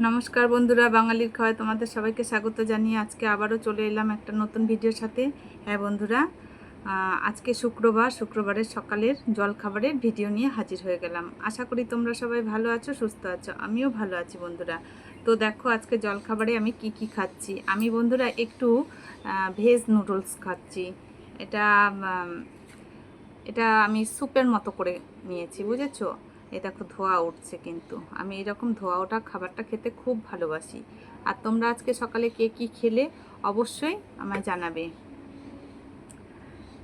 নমস্কার বন্ধুরা, বাঙালির খাওয়ায় তোমাদের সবাইকে স্বাগত জানিয়ে আজকে আবারও চলে এলাম একটা নতুন ভিডিওর সাথে। হ্যাঁ বন্ধুরা আজকে শুক্রবার, শুক্রবারের সকালের জলখাবারের ভিডিও নিয়ে হাজির হয়ে গেলাম। আশা করি তোমরা সবাই ভালো আছো, সুস্থ আছো, আমিও ভালো আছি বন্ধুরা। তো দেখো আজকে জলখাবারে আমি কি কি খাচ্ছি? আমি বন্ধুরা একটু ভেজ নুডলস খাচ্ছি। এটা এটা আমি স্যুপের মতো করে নিয়েছি, বুঝেছ? এ দেখো ধোয়া উঠছে কিন্তু। আমি এরকম ধোয়া ওঠা খাবারটা খেতে খুব ভালোবাসি। আর তোমরা আজকে সকালে কে কী খেলে অবশ্যই আমায় জানাবে।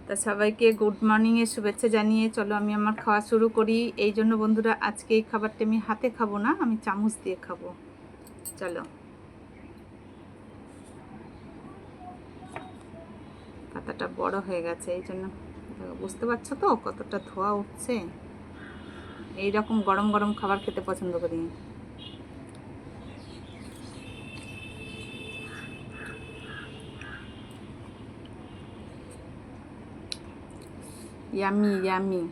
তা সবাইকে গুড মর্নিংয়ের শুভেচ্ছা জানিয়ে চলো আমি আমার খাওয়া শুরু করি। এই জন্য বন্ধুরা, আজকে এই খাবারটা আমি হাতে খাব না, আমি চামচ দিয়ে খাব। চলো। পাতাটা বড় হয়ে গেছে, এই জন্য বুঝতে পারছ তো কতটা ধোয়া উঠছে? এই রকম গরম গরম খাবার খেতে পছন্দ করি ইয়ামি ইয়ামি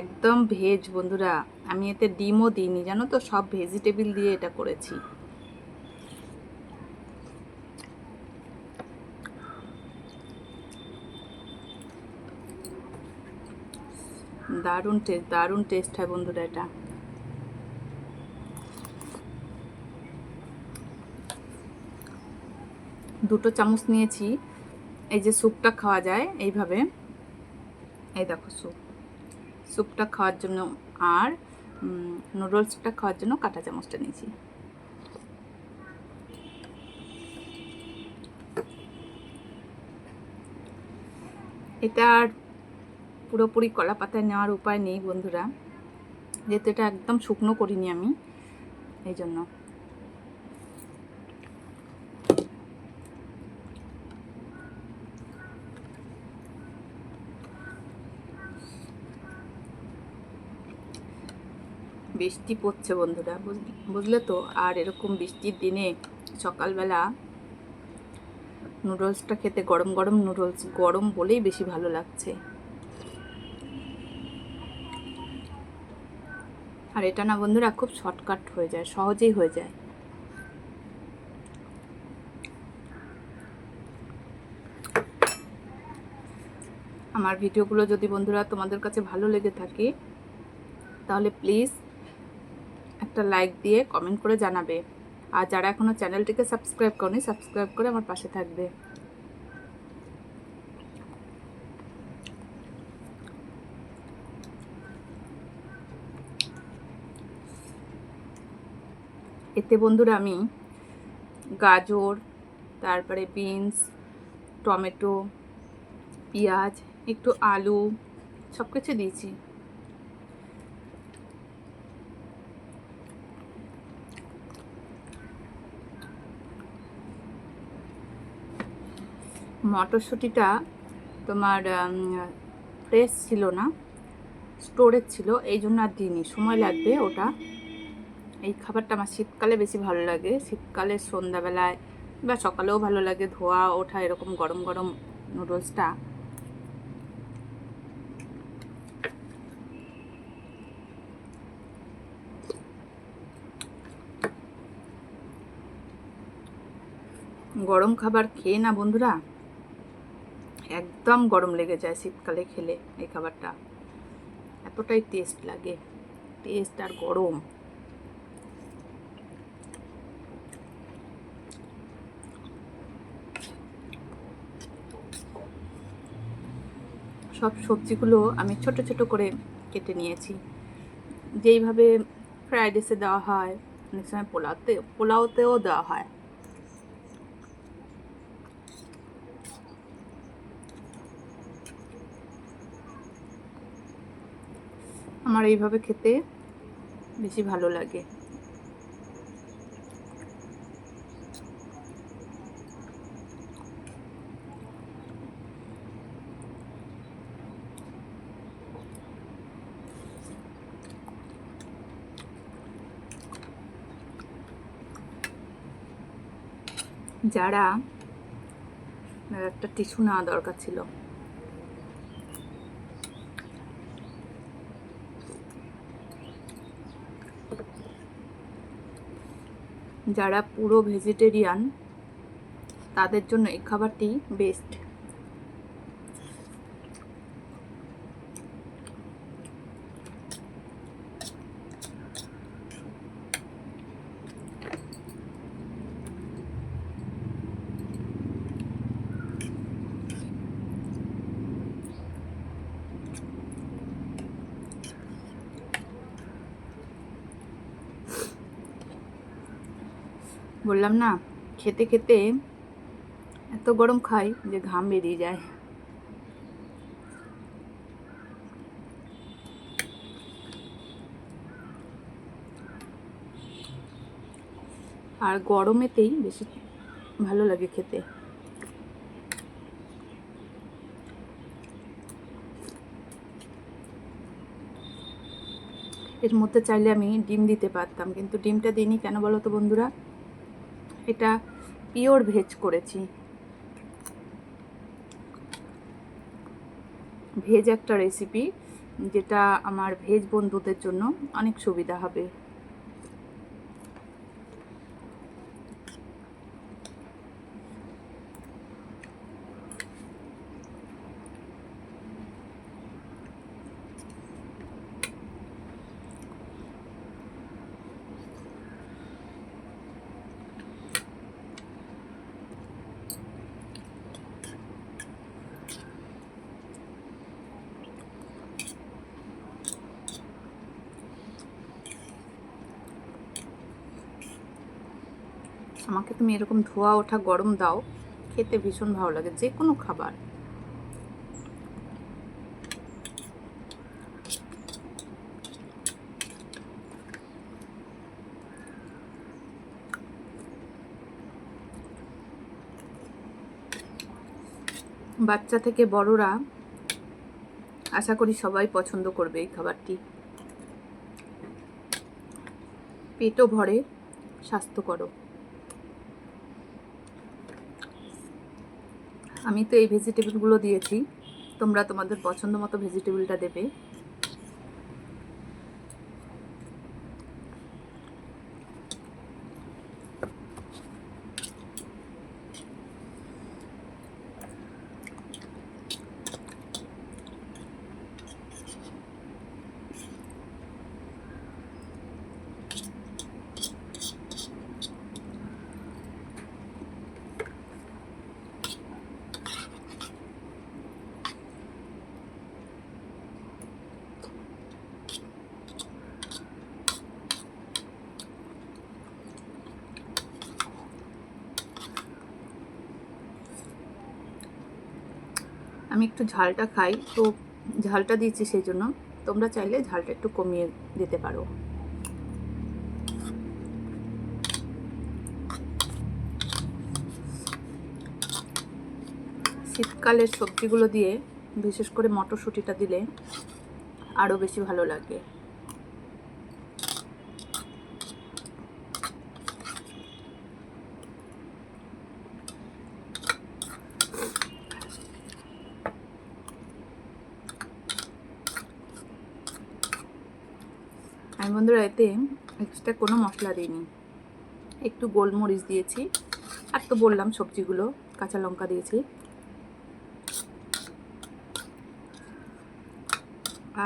একদম ভেজ বন্ধুরা। আমি এতে ডিমও দিইনি, জানো তো? সব ভেজিটেবিল দিয়ে এটা করেছি। দারুণ টেস্ট দারুণ টেস্ট হয় বন্ধুরা এটা। দুটো চামচ নিয়েছি। এই যে স্যুপটা খাওয়া যায় এইভাবে। এই দেখো স্যুপ। স্যুপটা খাওয়ার জন্য আর নুডলসটা খাওয়ার জন্য কাঁটা চামচটা নিয়েছি। এটা আর পুরোপুরি কলা পাতায় নেওয়ার উপায় নেই বন্ধুরা। যেহেতু এটা একদম শুকনো করিনি আমি, এই জন্য। বৃষ্টি পড়ছে বন্ধুরা, বুঝ- বুঝলে তো? আর এরকম বৃষ্টির দিনে সকালবেলা নুডলসটা খেতে গরম গরম নুডলস গরম বলেই বেশি ভালো লাগছে। আর এটা না বন্ধুরা খুব শর্টকাট হয়ে যায়, সহজেই হয়ে যায়। আমার ভিডিওগুলো যদি বন্ধুরা তোমাদের কাছে ভালো লেগে থাকে, তাহলে প্লিজ একটা লাইক দিয়ে কমেন্ট করে জানাবে। আর যারা এখনও চ্যানেলটিকে সাবস্ক্রাইব করনি, সাবস্ক্রাইব করে আমার পাশে থাকবে। এতে বন্ধুরা আমি গাজর, তারপরে বিনস, টমেটো, পেঁয়াজ, একটু আলু সব কিছু দিয়েছি। মটরশুঁটিটা তোমার ফ্রেশ ছিল না স্টোরেজ ছিল, এই জন্য আর দিইনি। সময় লাগবে ওটা। এই খাবারটা আমার শীতকালে বেশি ভালো লাগে। শীতকালে সন্ধ্যাবেলায় বা সকালেও ভালো লাগে ধোয়া, ওঠা, এরকম গরম গরম নুডলসটা গরম খাবার খেয়ে না বন্ধুরা? একদম গরম লেগে যায় শীতকালে খেলে এই খাবারটা। এতটাই টেস্ট লাগে। টেস্ট আর গরম। সব সবজিগুলো আমি ছোট ছোট করে কেটে নিয়েছি। যেইভাবে ফ্রাইড রাইসে দেওয়া হয়, অনেক সময় পোলাওতে, পোলাওতেও দেওয়া হয়। আমার এইভাবে খেতে বেশি ভালো লাগে। যারা একটা টিস্যু নেওয়া দরকার ছিল। যারা পুরো ভেজিটেরিয়ান তাদের জন্য এই খাবারটি বেস্ট বললাম, না, খেতে খেতে এত গরম খাই যে ঘাম বেরিয়ে যায়। আর গরমেতেই বেশি ভালো লাগে খেতে। এর মধ্যে চাইলে আমি ডিম দিতে পারতাম, কিন্তু ডিমটা দিইনি কেন বলো তো বন্ধুরা? এটা পিওর ভেজ করেছি। ভেজ একটা রেসিপি যেটা আমার ভেজ বন্ধুদের জন্য অনেক সুবিধা হবে। আমাকে তুমি এরকম ধোয়া, ওঠা, গরম দাও। খেতে ভীষণ ভালো লাগে যে কোনো খাবার। বাচ্চা থেকে বড়রা আশা করি সবাই পছন্দ করবে এই খাবারটি। পেটও ভরে স্বাস্থ্যকরও আমি তো এই ভেজিটেবলগুলো দিয়েছি। তোমরা তোমাদের পছন্দ মতো ভেজিটেবলটা দেবে। আমি একটু ঝালটা খাই, তো ঝালটা দিয়েছি সেই জন্য তোমরা চাইলে ঝালটা একটু কমিয়ে দিতে পারো। শীতকালের সবজিগুলো দিয়ে বিশেষ করে মটরশুঁটিটা দিলে আরও বেশি ভালো লাগে। বন্ধুরা, এতে এক্সট্রা কোনো মশলা দিইনি। একটু গোলমরিচ দিয়েছি, আর তো বললাম সবজিগুলো, কাঁচা লঙ্কা দিয়েছি।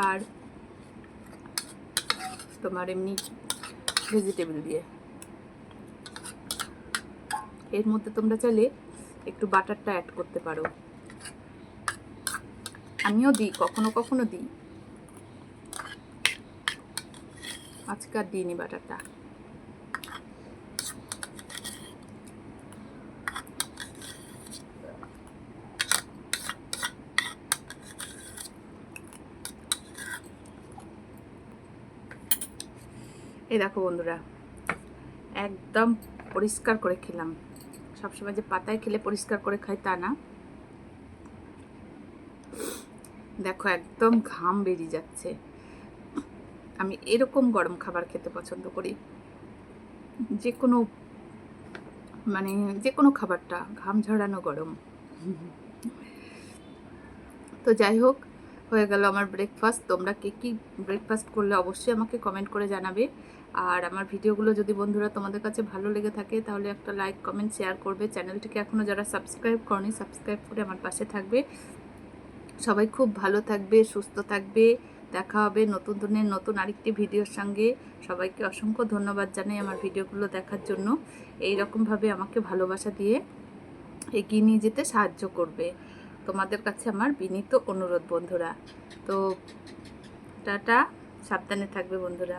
আর তোমার এমনি ভেজিটেবল দিয়ে। এর মধ্যে তোমরা চাইলে একটু বাটারটা অ্যাড করতে পারো। আমিও দিই, কখনো কখনো দিই। আজকে আর দিইনি বাটারটা। এই দেখো বন্ধুরা, একদম পরিষ্কার করে খেলাম। সবসময় যে পাতায় খেলে পরিষ্কার করে খাই তা না। দেখো একদম ঘাম বেরিয়ে যাচ্ছে। আমি এরকম গরম খাবার খেতে পছন্দ করি। যে কোনো মানে যে কোনো খাবারটা, ঘাম ঝরানো গরম। তো যাই হোক, হয়ে গেল আমার ব্রেকফাস্ট তোমরা কে কী ব্রেকফাস্ট করলে অবশ্যই আমাকে কমেন্ট করে জানাবে। আর আমার ভিডিওগুলো যদি বন্ধুরা তোমাদের কাছে ভালো লেগে থাকে, তাহলে একটা লাইক কমেন্ট শেয়ার করবে। চ্যানেলটিকে এখনও যারা সাবস্ক্রাইব করনি সাবস্ক্রাইব করে আমার পাশে থাকবে। সবাই খুব ভালো থাকবে, সুস্থ থাকবে। দেখা হবে নতুন ধরনের নতুন আরেকটি ভিডিওর সঙ্গে। সবাইকে অসংখ্য ধন্যবাদ জানাই আমার ভিডিওগুলো দেখার জন্য। এই রকমভাবে আমাকে ভালোবাসা দিয়ে এগিয়ে নিয়ে যেতে সাহায্য করবে তোমাদের কাছে আমার বিনীত অনুরোধ বন্ধুরা। তো টাটা, সাবধানে থাকবে বন্ধুরা।